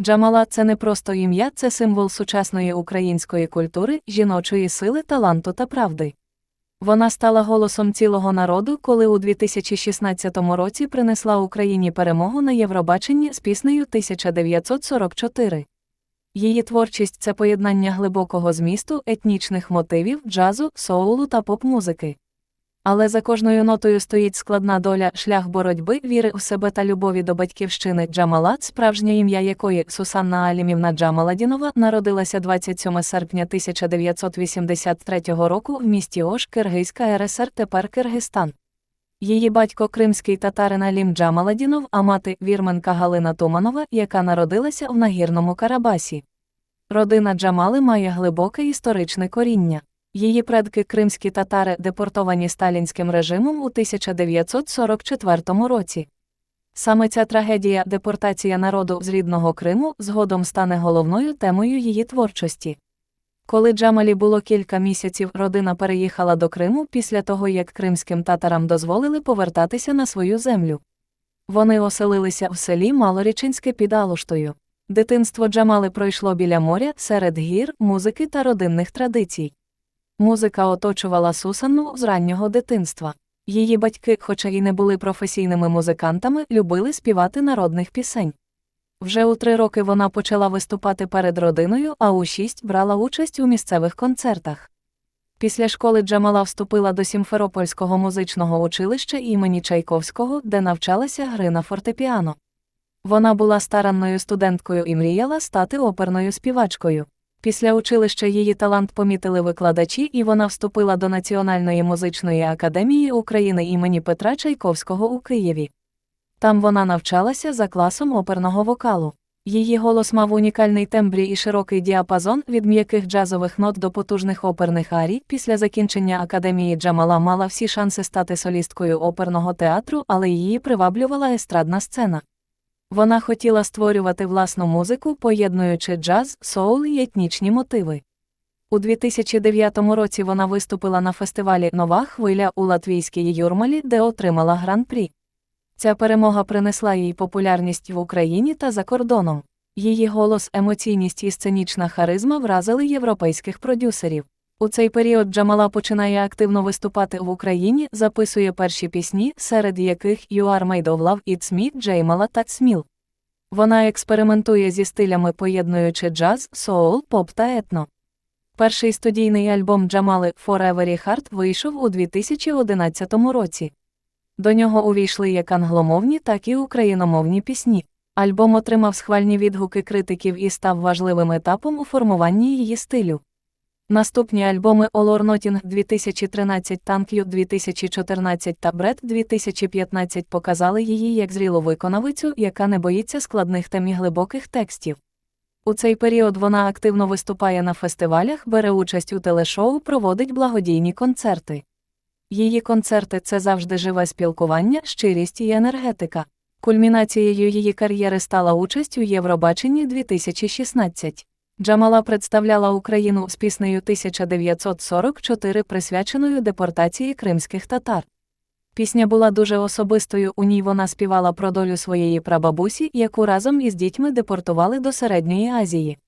Джамала це не просто ім'я, це символ сучасної української культури, жіночої сили, таланту та правди. Вона стала голосом цілого народу, коли у 2016 році принесла Україні перемогу на Євробаченні з піснею 1944. Її творчість це поєднання глибокого змісту, етнічних мотивів, джазу, соулу та поп-музики. Але за кожною нотою стоїть складна доля, шлях боротьби, віри у себе та любові до батьківщини Джамалат, справжнє ім'я якої Сусанна Алімівна Джамаладінова народилася 27 серпня 1983 року в місті Ош, Киргизька РСР, тепер Киргизстан. Її батько кримський татарин Алім Джамаладінов, а мати вірменка Галина Туманова, яка народилася в нагірному Карабасі. Родина Джамали має глибоке історичне коріння. Її предки кримські татари депортовані сталінським режимом у 1944 році. Саме ця трагедія депортація народу з рідного Криму згодом стане головною темою її творчості. Коли Джамалі було кілька місяців, родина переїхала до Криму після того, як кримським татарам дозволили повертатися на свою землю. Вони оселилися в селі Малорічинське під Алуштою. Дитинство Джамали пройшло біля моря, серед гір, музики та родинних традицій. Музика оточувала Сусанну з раннього дитинства. Її батьки, хоча й не були професійними музикантами, любили співати народних пісень. Вже у три роки вона почала виступати перед родиною, а у шість брала участь у місцевих концертах. Після школи Джамала вступила до Сімферопольського музичного училища імені Чайковського, де навчалася гри на фортепіано. Вона була старанною студенткою і мріяла стати оперною співачкою. Після училища її талант помітили викладачі, і вона вступила до Національної музичної академії України імені Петра Чайковського у Києві. Там вона навчалася за класом оперного вокалу. Її голос мав унікальний тембрі і широкий діапазон від м'яких джазових нот до потужних оперних арій. Після закінчення академії Джамала мала всі шанси стати солісткою оперного театру, але її приваблювала естрадна сцена. Вона хотіла створювати власну музику, поєднуючи джаз, соул і етнічні мотиви. У 2009 році вона виступила на фестивалі Нова хвиля у латвійській Юрмалі, де отримала гран-прі. Ця перемога принесла їй популярність в Україні та за кордоном. Її голос, емоційність і сценічна харизма вразили європейських продюсерів. У цей період Джамала починає активно виступати в Україні, записує перші пісні, серед яких You are made of love, It's me, Джеймала та Сміл. Вона експериментує зі стилями, поєднуючи джаз, соул, поп та етно. Перший студійний альбом Джамали Forever Heart вийшов у 2011 році. До нього увійшли як англомовні, так і україномовні пісні. Альбом отримав схвальні відгуки критиків і став важливим етапом у формуванні її стилю. Наступні альбоми All or Nothing 2013 Thank You 2014 та Бред 2015 показали її як зрілу виконавицю, яка не боїться складних тем і глибоких текстів. У цей період вона активно виступає на фестивалях, бере участь у телешоу, проводить благодійні концерти. Її концерти це завжди живе спілкування, щирість і енергетика. Кульмінацією її кар'єри стала участь у Євробаченні 2016. Джамала представляла Україну з піснею 1944, присвяченою депортації кримських татар. Пісня була дуже особистою, у ній вона співала про долю своєї прабабусі, яку разом із дітьми депортували до Середньої Азії.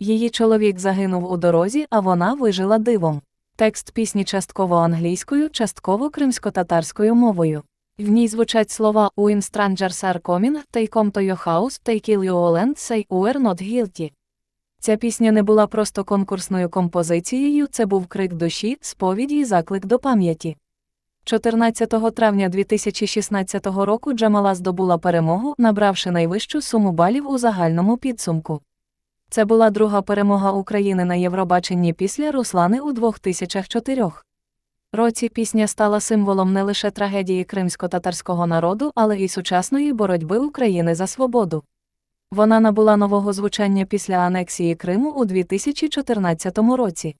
Її чоловік загинув у дорозі, а вона вижила дивом. Текст пісні частково англійською, частково кримсько-татарською мовою. В ній звучать слова «Uin strangers are coming», «Take come to your house», «Take kill you all and say we're not guilty». Ця пісня не була просто конкурсною композицією, це був крик душі, сповіді і заклик до пам'яті. 14 травня 2016 року Джамала здобула перемогу, набравши найвищу суму балів у загальному підсумку. Це була друга перемога України на Євробаченні після Руслани у 2004 році. Пісня стала символом не лише трагедії кримсько-татарського народу, але й сучасної боротьби України за свободу. Вона набула нового звучання після анексії Криму у 2014 році.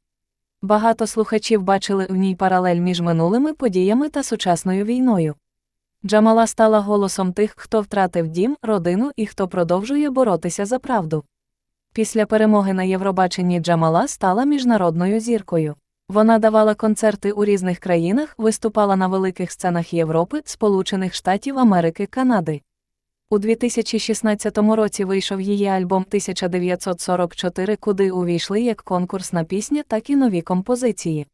Багато слухачів бачили в ній паралель між минулими подіями та сучасною війною. Джамала стала голосом тих, хто втратив дім, родину і хто продовжує боротися за правду. Після перемоги на Євробаченні Джамала стала міжнародною зіркою. Вона давала концерти у різних країнах, виступала на великих сценах Європи, Сполучених Штатів Америки, Канади. У 2016 році вийшов її альбом 1944, куди увійшли як конкурсна пісня, так і нові композиції.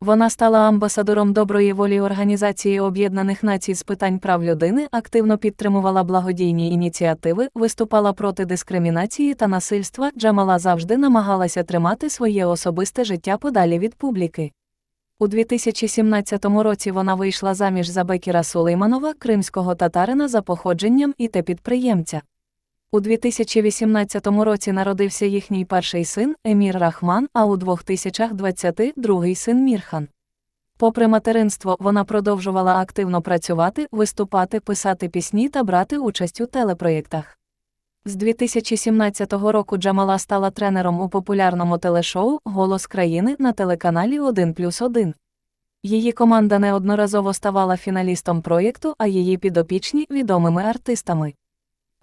Вона стала амбасадором доброї волі Організації Об'єднаних Націй з питань прав людини, активно підтримувала благодійні ініціативи, виступала проти дискримінації та насильства. Джамала завжди намагалася тримати своє особисте життя подалі від публіки. У 2017 році вона вийшла заміж за Бекіра Сулейманова, кримського татарина за походженням і те підприємця. У 2018 році народився їхній перший син Емір Рахман, а у 2020 – другий син Мірхан. Попри материнство, вона продовжувала активно працювати, виступати, писати пісні та брати участь у телепроєктах. З 2017 року Джамала стала тренером у популярному телешоу Голос країни на телеканалі 1 плюс 1. Її команда неодноразово ставала фіналістом проєкту, а її підопічні відомими артистами.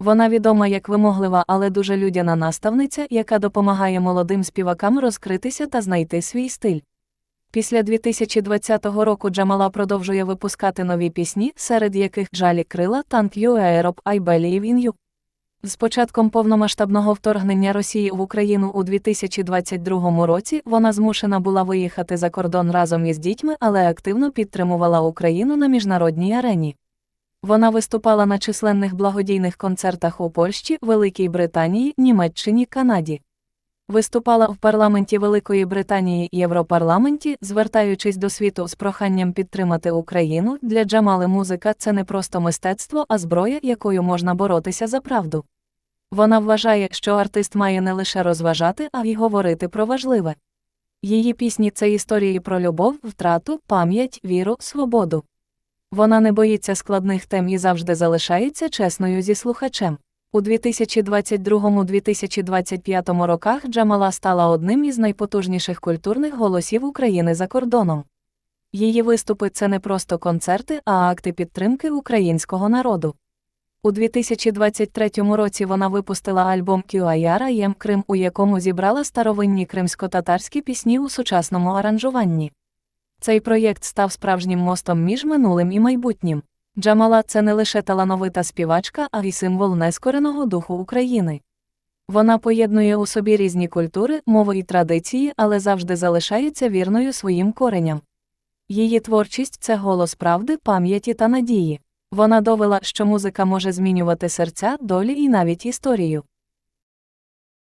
Вона відома як вимоглива, але дуже людяна наставниця, яка допомагає молодим співакам розкритися та знайти свій стиль. Після 2020 року Джамала продовжує випускати нові пісні, серед яких Джалі Крила, Танк Ю Аероб in You. З початком повномасштабного вторгнення Росії в Україну у 2022 році вона змушена була виїхати за кордон разом із дітьми, але активно підтримувала Україну на міжнародній арені. Вона виступала на численних благодійних концертах у Польщі, Великій Британії, Німеччині, Канаді. Виступала в парламенті Великої Британії і Європарламенті, звертаючись до світу з проханням підтримати Україну. Для Джамали музика це не просто мистецтво, а зброя, якою можна боротися за правду. Вона вважає, що артист має не лише розважати, а й говорити про важливе. Її пісні це історії про любов, втрату, пам'ять, віру, свободу. Вона не боїться складних тем і завжди залишається чесною зі слухачем. У 2022-2025 роках Джамала стала одним із найпотужніших культурних голосів України за кордоном. Її виступи це не просто концерти, а акти підтримки українського народу. У 2023 році вона випустила альбом Кюаяра Єм Крим, у якому зібрала старовинні кримсько-татарські пісні у сучасному аранжуванні. Цей проєкт став справжнім мостом між минулим і майбутнім. Джамала це не лише талановита співачка, а й символ нескореного духу України. Вона поєднує у собі різні культури, мови і традиції, але завжди залишається вірною своїм кореням. Її творчість це голос правди, пам'яті та надії. Вона довела, що музика може змінювати серця, долі і навіть історію.